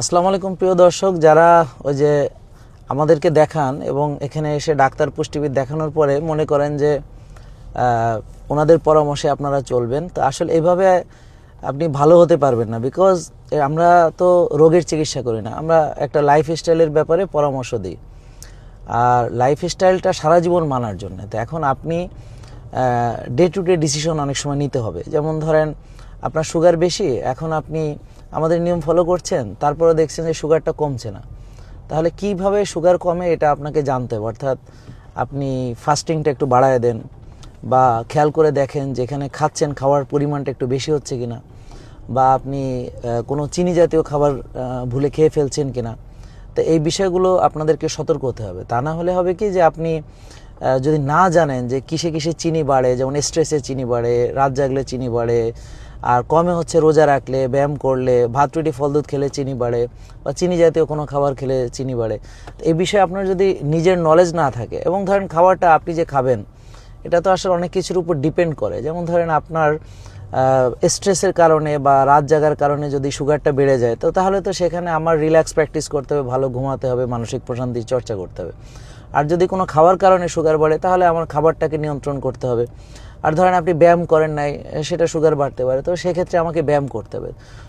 আসসালামু আলাইকুম, প্রিয় দর্শক, যারা ওই যে আমাদেরকে দেখান এবং এখানে এসে ডাক্তার পুষ্টিবিদ দেখানোর পরে মনে করেন যে ওনাদের পরামর্শে আপনারা চলবেন, তো আসলে এভাবে আপনি ভালো হতে পারবেন না বিকজ আমরা তো রোগের চিকিৎসা করি না, আমরা একটা লাইফ স্টাইলের ব্যাপারে পরামর্শ দিই। আর লাইফ স্টাইলটা সারা জীবন মানার জন্য, তো এখন আপনি ডে টু ডে ডিসিশন অনেক সময় নিতে হবে। যেমন ধরেন, আপনার সুগার বেশি, এখন আপনি আমাদের নিয়ম ফলো করছেন তারপরে দেখছেন যে সুগারটা কমছে না। তাহলে কীভাবে সুগার কমে এটা আপনাকে জানতে হবে? অর্থাৎ আপনি ফাস্টিংটা একটু বাড়ায় দেন বা খেয়াল করে দেখেন যেখানে খাচ্ছেন খাওয়ার পরিমাণটা একটু বেশি হচ্ছে কিনা, বা আপনি কোনো চিনি জাতীয় খাবার ভুলে খেয়ে ফেলছেন কিনা। তো এই বিষয়গুলো আপনাদেরকে সতর্ক হতে হবে। তা না হলে হবে কি যে আপনি যদি না জানেন যে কিসে কিসে চিনি বাড়ে, যেমন স্ট্রেসে চিনি বাড়ে, রাত জাগলে চিনি বাড়ে আর কমে হচ্ছে রোজা রাখলে, ব্যায়াম করলে, ভাত, রুটি, ফল, দুধ খেলে চিনি বাড়ে বা চিনি জাতীয় কোনো খাবার খেলে চিনি বাড়ে। এই বিষয়ে আপনার যদি নিজের নলেজ না থাকে এবং ধরেন খাবারটা আপনি যে খাবেন, এটা তো আসলে অনেক কিছুর উপর ডিপেন্ড করে। যেমন ধরেন আপনার স্ট্রেসের কারণে বা রাত জাগার কারণে যদি সুগারটা বেড়ে যায়, তো তাহলে তো সেখানে আমার রিল্যাক্স প্র্যাকটিস করতে হবে, ভালো ঘুমাতে হবে, মানসিক প্রশান্তির চর্চা করতে হবে। আর যদি কোনো খাওয়ার কারণে সুগার বাড়ে, তাহলে আমার খাবারটাকে নিয়ন্ত্রণ করতে হবে। আর ধরেন আপনি ব্যায়াম করেন নাই, সেটা সুগার বাড়তে পারে, তো সেক্ষেত্রে আমাকে ব্যায়াম করতে হবে।